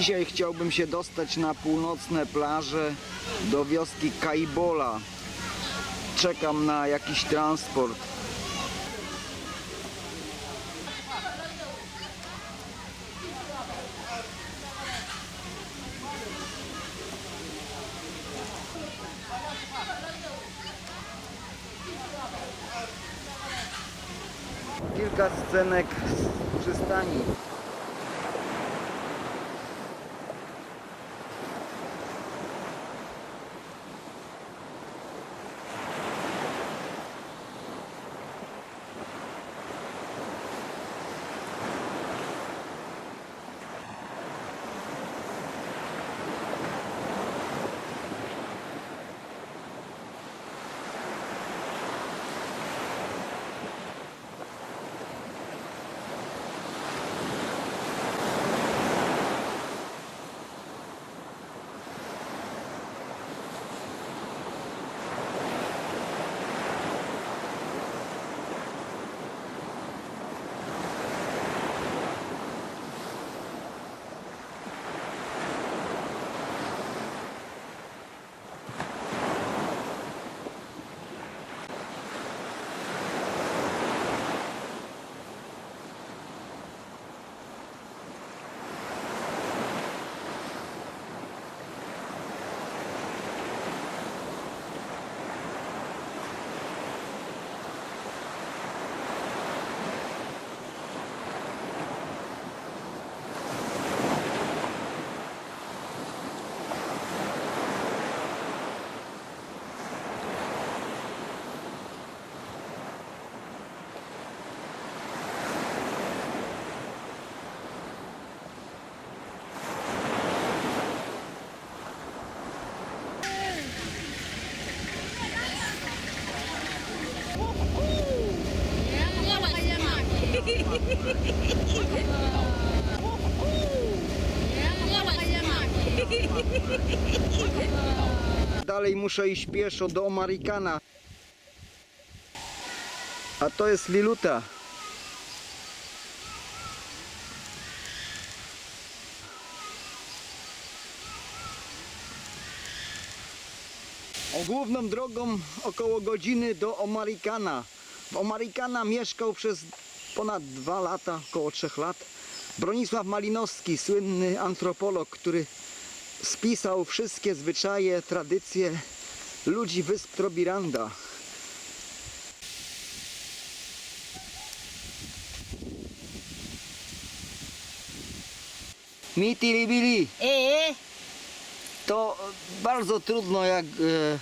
Dzisiaj chciałbym się dostać na północne plaże do wioski Kaibola. Czekam na jakiś transport. Kilka scenek z przystani. Dalej muszę iść pieszo do Omarikana. A to jest Liluta. Główną drogą około godziny do Omarikana. W Omarikana mieszkał przez ponad dwa lata, około trzech lat. Bronisław Malinowski, słynny antropolog, który spisał wszystkie zwyczaje, tradycje ludzi wysp Trobiranda. Mitiribili Ee, to bardzo trudno jak e,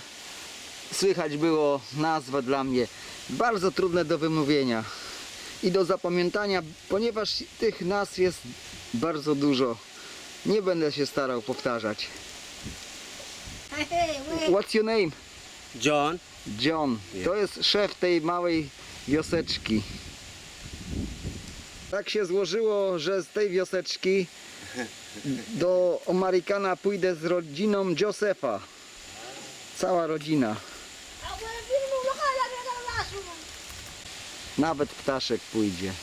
słychać było nazwa dla mnie. Bardzo trudne do wymówienia i do zapamiętania, ponieważ tych nazw jest bardzo dużo. Nie będę się starał powtarzać. What's your name? John. John. To jest szef tej małej wioseczki. Tak się złożyło, że z tej wioseczki do Omarikana pójdę z rodziną Josefa. Cała rodzina. Nawet ptaszek pójdzie.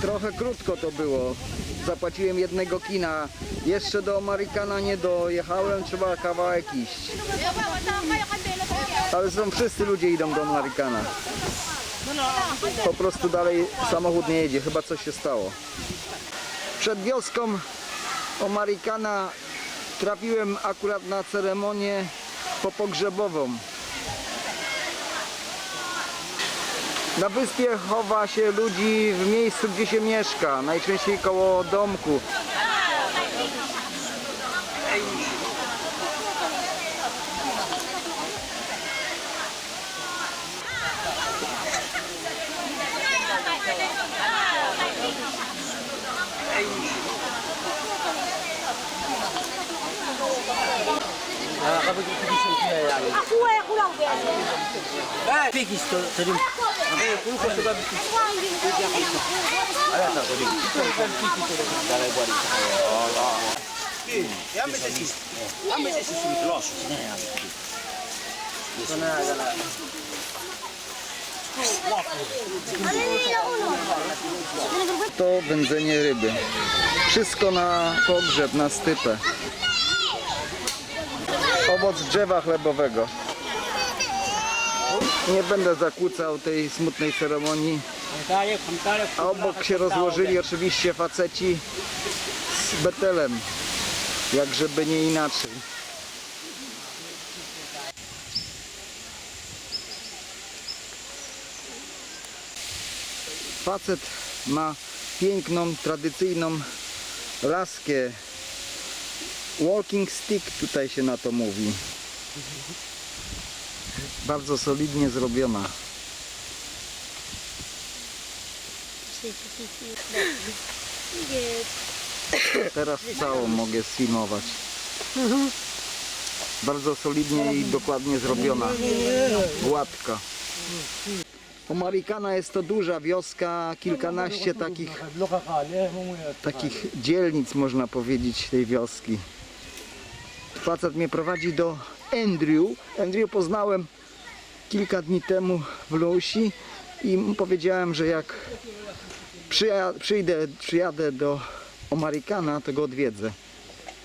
Trochę krótko to było. Zapłaciłem jednego kina. Jeszcze do Amerykana nie dojechałem, trzeba kawałek iść. Ale zresztą wszyscy ludzie idą do Amerykana. Po prostu dalej samochód nie jedzie, chyba coś się stało. Przed wioską Amerykana trafiłem akurat na ceremonię popogrzebową. Na wyspie chowa się ludzi w miejscu, gdzie się mieszka, najczęściej koło domku. To wędzenie ryby. Wszystko na pogrzeb, na stypę. Owoc drzewa chlebowego. Nie będę zakłócał tej smutnej ceremonii. A obok się rozłożyli oczywiście faceci z betelem. Jak żeby nie inaczej. Facet ma piękną, tradycyjną laskę. Walking stick tutaj się na to mówi. Bardzo solidnie zrobiona. Teraz całą mogę sfilmować. Bardzo solidnie i dokładnie zrobiona. Gładka. Omarikana jest to duża wioska, kilkanaście takich, takich dzielnic można powiedzieć tej wioski. Facet mnie prowadzi do Andrew. Andrew poznałem kilka dni temu w Lusi i mu powiedziałem, że jak przyja- przyjadę do Omarikana, to go odwiedzę.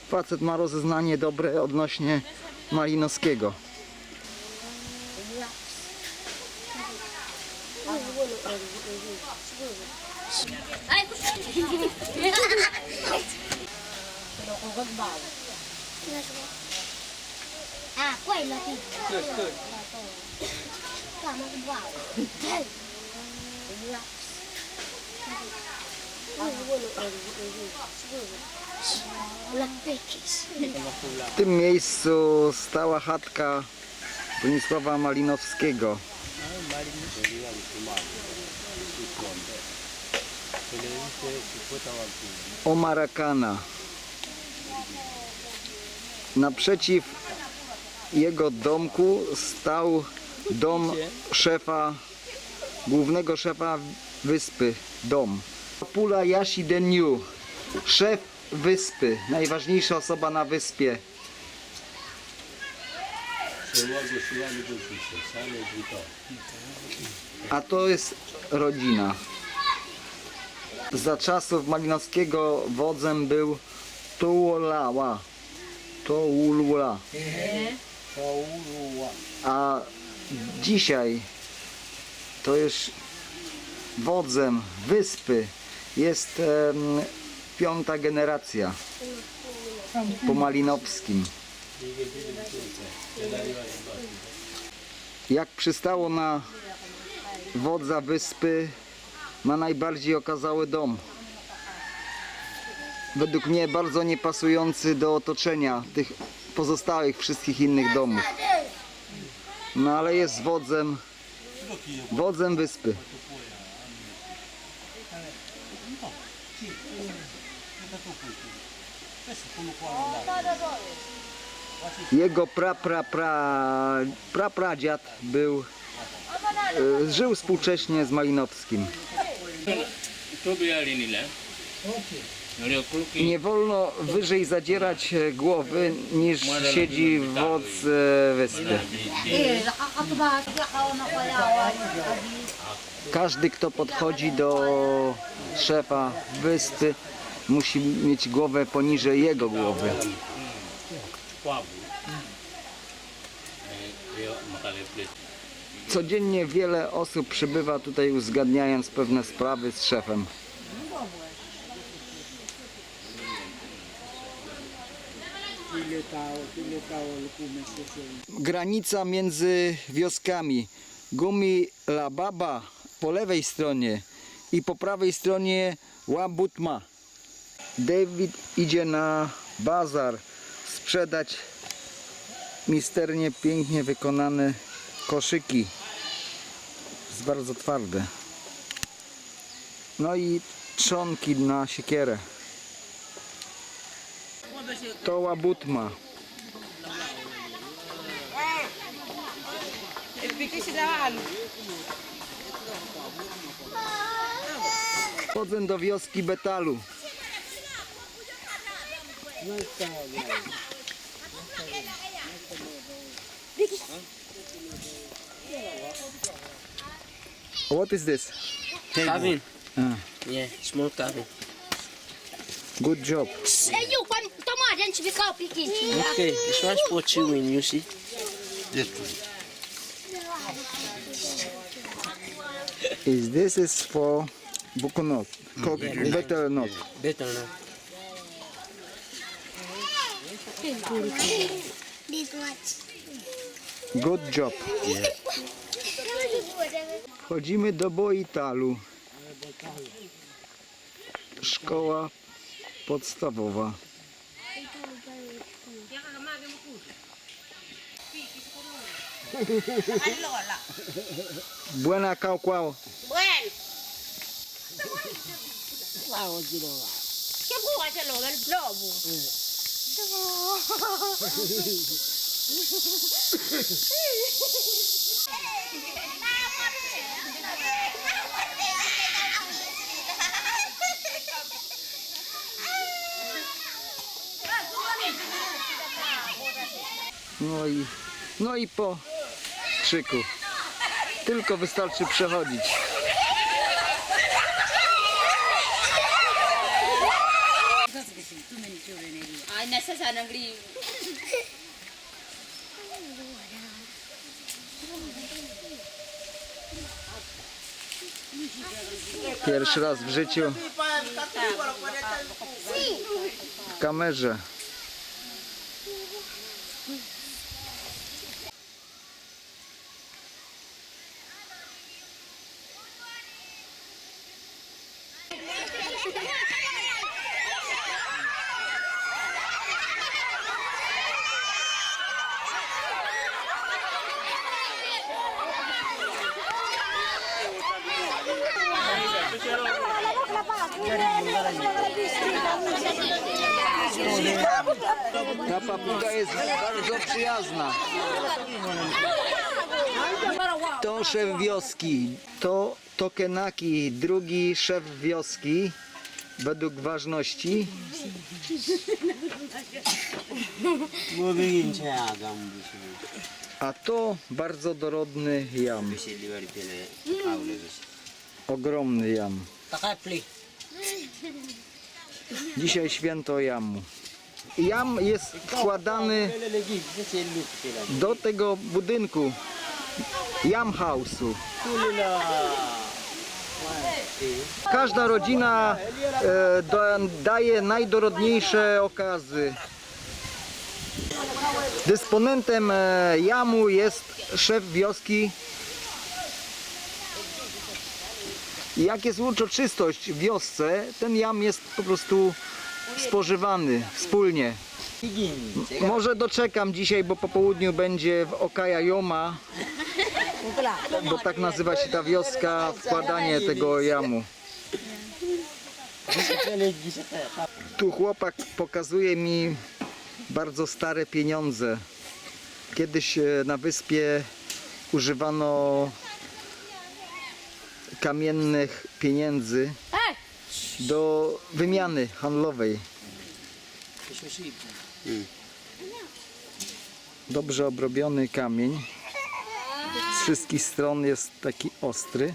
Facet ma rozeznanie dobre odnośnie Malinowskiego. Ah, che bravo. Black Pekis. W tym miejscu stała chatka Bronisława Malinowskiego. Omarakana. Naprzeciw jego domku stał dom szefa, głównego szefa wyspy, dom. Pula Yashi Denyu, szef wyspy, najważniejsza osoba na wyspie. A to jest rodzina. Za czasów Malinowskiego wodzem był Tuolała. Toulula. A dzisiaj to już wodzem wyspy jest piąta generacja po Malinowskim. Jak przystało na wodza wyspy, ma najbardziej okazały dom. Według mnie bardzo niepasujący do otoczenia tych pozostałych wszystkich innych domów. No ale jest wodzem, wodzem wyspy. Jego pra, pra, pra, pra, pradziad był, e, żył współcześnie z Malinowskim. Nila. Ndio kuluki Nie wolno wyżej zadzierać e, głowy niż siedzi wodz e, wyspy. Każdy, kto podchodzi do szefa wyspy, musi mieć głowę poniżej jego głowy. Codziennie wiele osób przybywa tutaj uzgadniając pewne sprawy z szefem. Granica między wioskami Gumi La Baba po lewej stronie i po prawej stronie Łabutma. David idzie na bazar sprzedać misternie pięknie wykonane koszyki. Jest bardzo twarde. No i trzonki na siekierę. To łabutma. Wchodzę do wioski Betalu. What is this? Cabin. Ah. Yeah, small cabin. Good job. Hey, you, come, come on, then we go picking. Okay, this one's for chewing, you see? Is this is for bukunot, cook better not. Better now. This much. Good job. Wchodzimy do Boitalu. Szkoła podstawowa. Buena kau kuau. Buen. No i, no i po krzyku. Tylko wystarczy przechodzić. Pierwszy raz w życiu w kamerze. Ta papuga jest bardzo przyjazna. To szef wioski, to Tokenaki, drugi szef wioski według ważności. A to bardzo dorodny jam, ogromny jam. Dzisiaj święto jamu. Jam jest wkładany do tego budynku jam house'u. Każda rodzina e, daje najdorodniejsze okazy. Dysponentem e, jamu jest szef wioski. I Jak jest uroczystość w wiosce, ten jam jest po prostu spożywany wspólnie. Może doczekam dzisiaj, bo po południu będzie w Okaja Joma, bo tak nazywa się ta wioska, wkładanie tego jamu. Tu chłopak pokazuje mi bardzo stare pieniądze. Kiedyś e, na wyspie używano kamiennych pieniędzy do wymiany handlowej. Dobrze obrobiony kamień. Z wszystkich stron jest taki ostry.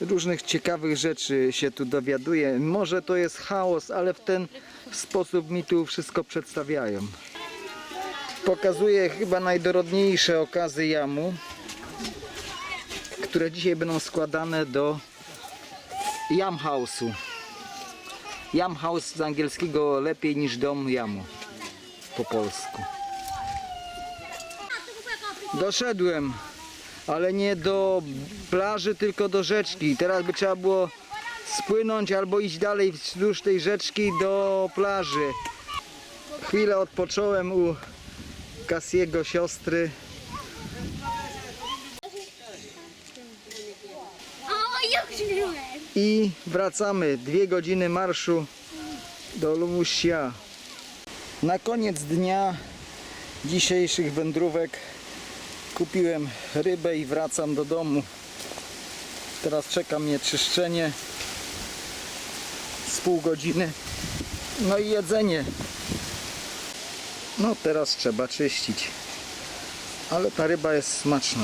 różnych ciekawych rzeczy się tu dowiaduję. Może to jest chaos, ale w ten sposób mi tu wszystko przedstawiają. Pokazuję chyba najdorodniejsze okazy jamu, które dzisiaj będą składane do jam house'u. Jam house z angielskiego lepiej niż dom jamu po polsku. Doszedłem ale nie do plaży, tylko do rzeczki. Teraz by trzeba było spłynąć albo iść dalej wzdłuż tej rzeczki do plaży. Chwilę odpocząłem u Kasiego siostry. I wracamy. Dwie godziny marszu do Lumusia. Na koniec dnia dzisiejszych wędrówek kupiłem rybę i wracam do domu. Teraz czeka mnie czyszczenie z pół godziny. No i jedzenie. No teraz trzeba czyścić. Ale ta ryba jest smaczna.